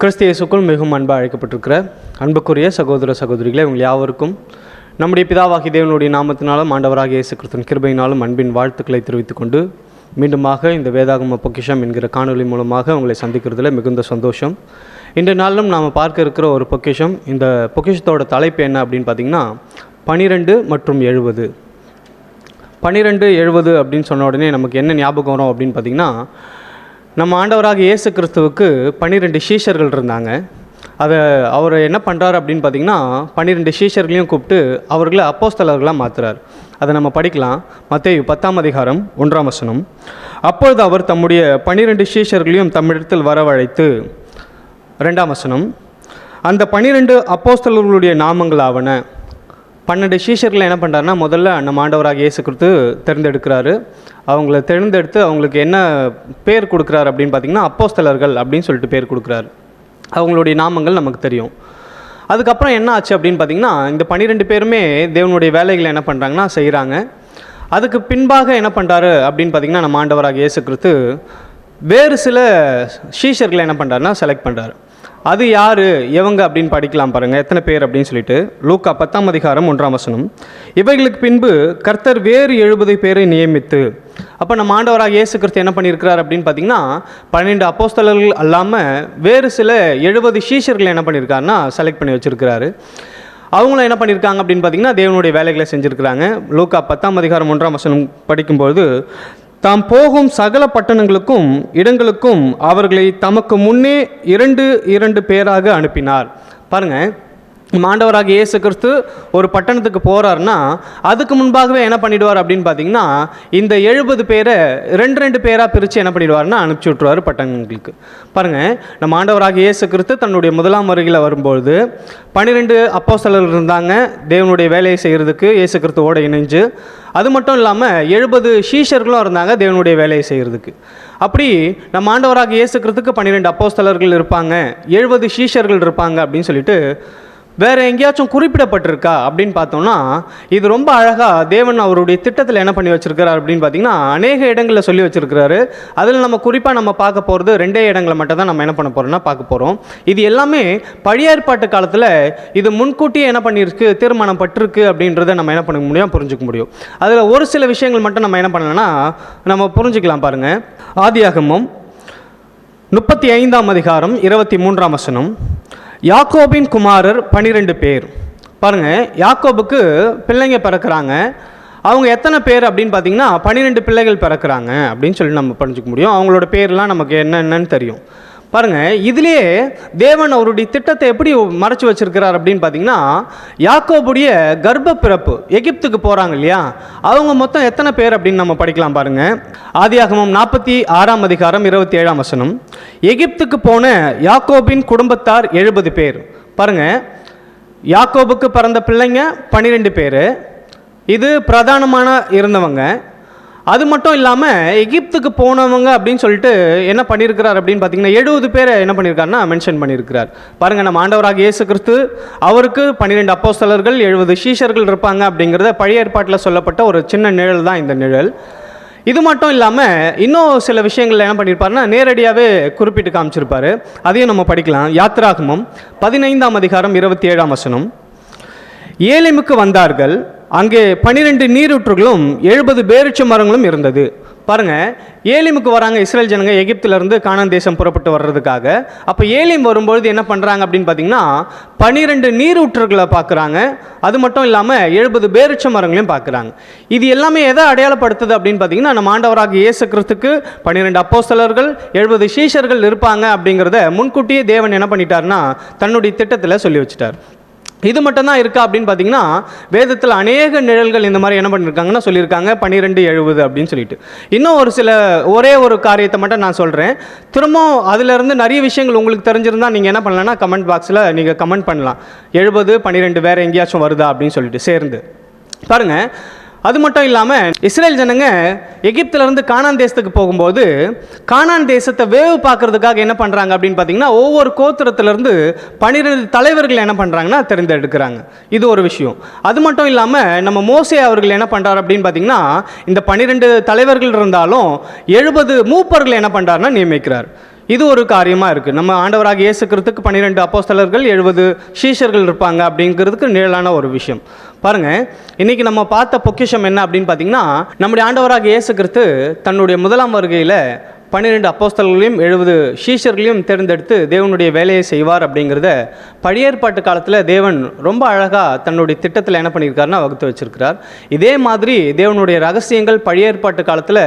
கிறிஸ்து இயேசுக்குள் மிகவும் அன்பாக அழைக்கப்பட்டிருக்கிற அன்புக்குரிய சகோதர சகோதரிகளை உங்கள் யாவருக்கும் நம்முடைய பிதாவாகி தேவனுடைய நாமத்தினாலும் ஆண்டவராக இயேசு கிறிஸ்தன் கிருபையினாலும் அன்பின் வாழ்த்துக்களை தெரிவித்துக் கொண்டு மீண்டுமாக இந்த வேதாகம பொக்கிஷம் என்கிற காணொளி மூலமாக உங்களை சந்திக்கிறதுல மிகுந்த சந்தோஷம். இன்றைய நாளிலும் நாம் பார்க்க இருக்கிற ஒரு பொக்கிஷம். இந்த பொக்கிஷத்தோட தலைப்பு என்ன அப்படின்னு பார்த்தீங்கன்னா பனிரெண்டு மற்றும் எழுபது. பனிரெண்டு எழுபது அப்படின்னு சொன்ன உடனே நமக்கு என்ன ஞாபகம் வரும் அப்படின்னு பார்த்தீங்கன்னா நம்ம ஆண்டவராக இயேசு கிறிஸ்துவுக்கு பன்னிரெண்டு சீஷர்கள் இருந்தாங்க. அதை அவர் என்ன பண்ணுறாரு அப்படின்னு பார்த்தீங்கன்னா பன்னிரெண்டு சீஷர்களையும் கூப்பிட்டு அவர்களை அப்போஸ்தலர்களாக மாற்றுறார் அதை நம்ம படிக்கலாம். மத்தேயு பத்தாம் அதிகாரம் ஒன்றாம் வசனம். அப்பொழுது அவர் தம்முடைய பன்னிரெண்டு சீஷர்களையும் தம்மிடத்தில் வரவழைத்து ரெண்டாம் வசனம் அந்த பன்னிரெண்டு அப்போஸ்தலர்களுடைய நாமங்களாவன பன்னெண்டு சீஷர்களை என்ன பண்ணுறாருன்னா முதல்ல நம்ம ஆண்டவராக இயேசு கொடுத்து தேர்ந்தெடுக்கிறாரு. அவங்கள தேர்ந்தெடுத்து அவங்களுக்கு என்ன பேர் கொடுக்குறாரு அப்படின்னு பார்த்தீங்கன்னா அப்போஸ்தலர்கள் அப்படின்னு சொல்லிட்டு பேர் கொடுக்குறாரு. அவங்களுடைய நாமங்கள் நமக்கு தெரியும். அதுக்கப்புறம் என்ன ஆச்சு அப்படின்னு பார்த்தீங்கன்னா இந்த பன்னிரெண்டு பேருமே தேவனுடைய வேலைகளை என்ன பண்ணுறாங்கன்னா செய்கிறாங்க அதுக்கு பின்பாக என்ன பண்ணுறாரு அப்படின்னு பார்த்தீங்கன்னா நம்ம ஆண்டவராக இயேசு கிறிஸ்து வேறு சில சீஷர்களை என்ன பண்ணுறாருன்னா செலக்ட் பண்ணுறாரு அது யார் எவங்க அப்படின்னு படிக்கலாம் பாருங்கள் எத்தனை பேர் அப்படின்னு சொல்லிட்டு. லூக்கா பத்தாம் அதிகாரம் ஒன்றாம் வசனம். இவைகளுக்கு பின்பு கர்த்தர் வேறு எழுபது பேரை நியமித்து அப்போ நம்ம ஆண்டவராக இயேசு கிறிஸ்து என்ன பண்ணியிருக்கிறார் அப்படின்னு பார்த்தீங்கன்னா பன்னெண்டு அப்போஸ்தலர்கள் அல்லாமல் வேறு சில எழுபது சீஷர்கள் என்ன பண்ணியிருக்காருன்னா செலக்ட் பண்ணி வச்சுருக்கிறாரு. அவங்களும் என்ன பண்ணியிருக்காங்க அப்படின்னு பார்த்தீங்கன்னா தேவனுடைய வேலைகளை செஞ்சுருக்கிறாங்க. லூக்கா பத்தாம் அதிகாரம் ஒன்றாம் வசனம் படிக்கும்போது தாம் போகும் சகல பட்டணங்களுக்கும் இடங்களுக்கும் அவர்களை தமக்கு முன்னே இரண்டு இரண்டு பேராக அனுப்பினார். பாருங்க. மாண்டவராக இயேசு கிறிஸ்து ஒரு பட்டணத்துக்கு போகிறாருன்னா அதுக்கு முன்பாகவே என்ன பண்ணிடுவார் அப்படின்னு பார்த்தீங்கன்னா இந்த எழுபது பேரை ரெண்டு ரெண்டு பேராக பிரித்து என்ன பண்ணிடுவார்னா அனுப்பிச்சி விட்ருவார் பட்டணங்களுக்கு. பாருங்கள் நம்ம ஆண்டவராக இயேசு கிறிஸ்து தன்னுடைய முதலாம் வருகையில் வரும்பொழுது பன்னிரெண்டு அப்போஸ்தலர்கள் இருந்தாங்க தேவனுடைய வேலையை செய்கிறதுக்கு இயேசு கிறிஸ்துவோடு இணைஞ்சு அது மட்டும் இல்லாமல் எழுபது ஷீஷர்களும் இருந்தாங்க தேவனுடைய வேலையை செய்கிறதுக்கு அப்படி நம்ம ஆண்டவராக இயேசு கிறிஸ்துக்கு பன்னிரெண்டு அப்போஸ்தலர்கள் இருப்பாங்க எழுபது ஷீஷர்கள் இருப்பாங்க அப்படின்னு சொல்லிட்டு வேறு எங்கேயாச்சும் குறிப்பிடப்பட்டிருக்கா அப்படின்னு பார்த்தோம்னா இது ரொம்ப அழகாக தேவன் அவருடைய திட்டத்தில் என்ன பண்ணி வச்சுருக்கிறார் அப்படின்னு பார்த்தீங்கன்னா அநேக இடங்களில் சொல்லி வச்சுருக்கிறாரு. அதில் நம்ம குறிப்பாக நம்ம பார்க்க போகிறது ரெண்டே இடங்களை மட்டும் தான் நம்ம என்ன பண்ண போகிறோம்னா பார்க்க போகிறோம் இது எல்லாமே பழைய ஏற்பாட்டு காலத்தில் இது முன்கூட்டியே என்ன பண்ணியிருக்கு தீர்மானம் பட்டிருக்கு அப்படின்றத நம்ம என்ன பண்ண முடியும் புரிஞ்சுக்க முடியும். அதில் ஒரு சில விஷயங்கள் மட்டும் நம்ம என்ன பண்ணலன்னா நம்ம புரிஞ்சுக்கலாம் பாருங்கள் ஆதியாகமும் முப்பத்தி ஐந்தாம் அதிகாரம் இருபத்தி மூன்றாம் வசனம். யாக்கோபின் குமாரர் பன்னிரெண்டு பேர். பாருங்கள் யாக்கோபுக்கு பிள்ளைங்க பிறக்கிறாங்க. அவங்க எத்தனை பேர் அப்படின்னு பார்த்தீங்கன்னா பன்னிரெண்டு பிள்ளைகள் பிறக்கிறாங்க அப்படின்னு சொல்லி நம்ம புரிஞ்சுக்க முடியும். அவங்களோட பேர்லாம் நமக்கு என்னென்னு தெரியும். பாருங்கள் இதுலேயே தேவன் அவருடைய திட்டத்தை எப்படி மறைச்சி வச்சிருக்கிறார் அப்படின்னு பார்த்தீங்கன்னா யாக்கோபுடைய கர்ப்ப பிறப்பு எகிப்துக்கு போகிறாங்க இல்லையா? அவங்க மொத்தம் எத்தனை பேர் அப்படின்னு நம்ம படிக்கலாம் பாருங்கள் ஆதியாகமம் நாற்பத்தி ஆறாம் அதிகாரம் இருபத்தி ஏழாம் வசனம். எகிப்துக்கு போன யாக்கோபின் குடும்பத்தார் எழுபது பேர். பாருங்கள் யாக்கோபுக்கு பிறந்த பிள்ளைங்க பன்னிரெண்டு பேர். இது பிரதானமான இருந்தவங்க. அது மட்டும் இல்லாமல் எகிப்துக்கு போனவங்க அப்படின்னு சொல்லிட்டு என்ன பண்ணியிருக்கிறார் அப்படின்னு பார்த்தீங்கன்னா எழுபது பேரை என்ன பண்ணியிருக்காருன்னா மென்ஷன் பண்ணியிருக்கிறார் பாருங்கள் நம்ம ஆண்டவராக இயேசு கிறிஸ்து அவருக்கு பன்னிரெண்டு அப்போஸ்தலர்கள் எழுபது சீஷர்கள் இருப்பாங்க அப்படிங்கிறத பழைய ஏற்பாட்டில் சொல்லப்பட்ட ஒரு சின்ன நிழல் தான் இந்த நிழல். இது மட்டும் இல்லாமல் இன்னும் சில விஷயங்கள் என்ன பண்ணியிருப்பாருன்னா நேரடியாகவே குறிப்பிட்டு காமிச்சிருப்பார். அதையும் நம்ம படிக்கலாம். யாத்ராகமம் பதினைந்தாம் அதிகாரம் இருபத்தி ஏழாம் வசனம். ஏலிமுக்கு வந்தார்கள். அங்கே பனிரெண்டு நீரூற்றுகளும் எழுபது பேரிச்ச மரங்களும் இருந்தது. பாருங்க ஏலிமுக்கு வராங்க இஸ்ரேல் ஜனங்க எகிப்திலிருந்து கானான் தேசம் புறப்பட்டு வர்றதுக்காக. அப்போ ஏலிம் வரும்பொழுது என்ன பண்ணுறாங்க அப்படின்னு பார்த்தீங்கன்னா பனிரெண்டு நீரூற்றுகளை பார்க்குறாங்க அது மட்டும் இல்லாமல் எழுபது பேரிச்ச மரங்களையும் பார்க்குறாங்க இது எல்லாமே எதை அடையாளப்படுத்துது அப்படின்னு பார்த்தீங்கன்னா நம்ம ஆண்டவராக இயேசு கிறிஸ்துக்கு பன்னிரெண்டு அப்போஸ்தலர்கள் எழுபது சீஷர்கள் இருப்பாங்க அப்படிங்கிறத முன்கூட்டியே தேவன் என்ன பண்ணிட்டாருன்னா தன்னுடைய திட்டத்தில் சொல்லி வச்சுட்டார். இது மட்டும்தான் இருக்கா அப்படின்னு பார்த்தீங்கன்னா வேதத்தில் அநேக நிழல்கள் இந்த மாதிரி என்ன பண்ணியிருக்காங்கன்னா சொல்லியிருக்காங்க. பன்னிரெண்டு எழுபது அப்படின்னு சொல்லிட்டு. இன்னும் ஒரு சில ஒரே ஒரு காரியத்தை மட்டும் நான் சொல்கிறேன் திரும்பவும் அதிலிருந்து நிறைய விஷயங்கள் உங்களுக்கு தெரிஞ்சிருந்தால் நீங்கள் என்ன பண்ணலாம்னா கமெண்ட் பாக்ஸில் நீங்கள் கமெண்ட் பண்ணலாம். எழுபது பன்னிரெண்டு வேறு எங்கேயாச்சும் வருதா அப்படின்னு சொல்லிட்டு சேர்ந்து. பாருங்கள் அது மட்டும் இல்லாமல் இஸ்ரேல் ஜனங்க எகிப்திலேருந்து கானான் தேசத்துக்கு போகும்போது கானான் தேசத்தை வேவு பார்க்கறதுக்காக என்ன பண்ணுறாங்க அப்படின்னு பார்த்தீங்கன்னா ஒவ்வொரு கோத்திரத்திலேருந்து பன்னிரெண்டு தலைவர்கள் என்ன பண்ணுறாங்கன்னா தெரிந்தெடுக்கிறாங்க. இது ஒரு விஷயம். அது மட்டும் இல்லாமல் நம்ம மோசே அவர்கள் என்ன பண்ணுறாரு அப்படின்னு பார்த்தீங்கன்னா இந்த பன்னிரெண்டு தலைவர்கள் இருந்தாலும் எழுபது மூப்பர்கள் என்ன பண்ணுறாருன்னா நியமிக்கிறார். இது ஒரு காரியமாக இருக்குது நம்ம ஆண்டவராக இயேசுக்கிறதுக்கு பன்னிரெண்டு அப்போஸ்தலர்கள் எழுபது சீஷர்கள் இருப்பாங்க அப்படிங்கிறதுக்கு நிழலான ஒரு விஷயம். பாருங்கள் இன்றைக்கி நம்ம பார்த்த பொக்கிஷம் என்ன அப்படின்னு பார்த்தீங்கன்னா நம்முடைய ஆண்டவராக இயேசு கிறிஸ்து தன்னுடைய முதலாம் வருகையில் பன்னிரெண்டு அப்போஸ்தல்களையும் எழுபது ஷீஷர்களையும் தேர்ந்தெடுத்து தேவனுடைய வேலையை செய்வார் அப்படிங்கிறத பழையேற்பாட்டு காலத்தில் தேவன் ரொம்ப அழகாக தன்னுடைய திட்டத்தில் என்ன பண்ணியிருக்காருன்னா வகுத்து வச்சிருக்கிறார். இதே மாதிரி தேவனுடைய ரகசியங்கள் பழையற்பாட்டு காலத்தில்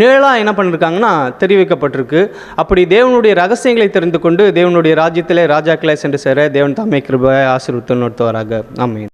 நிழலாக என்ன பண்ணியிருக்காங்கன்னா தெரிவிக்கப்பட்டிருக்கு. அப்படி தேவனுடைய ரகசியங்களை தெரிந்து கொண்டு தேவனுடைய ராஜ்யத்திலே ராஜாக்களை சென்று சேர தேவன் தாமே கிருப ஆசீர்வத்து நடத்துவாராக ஆமென்.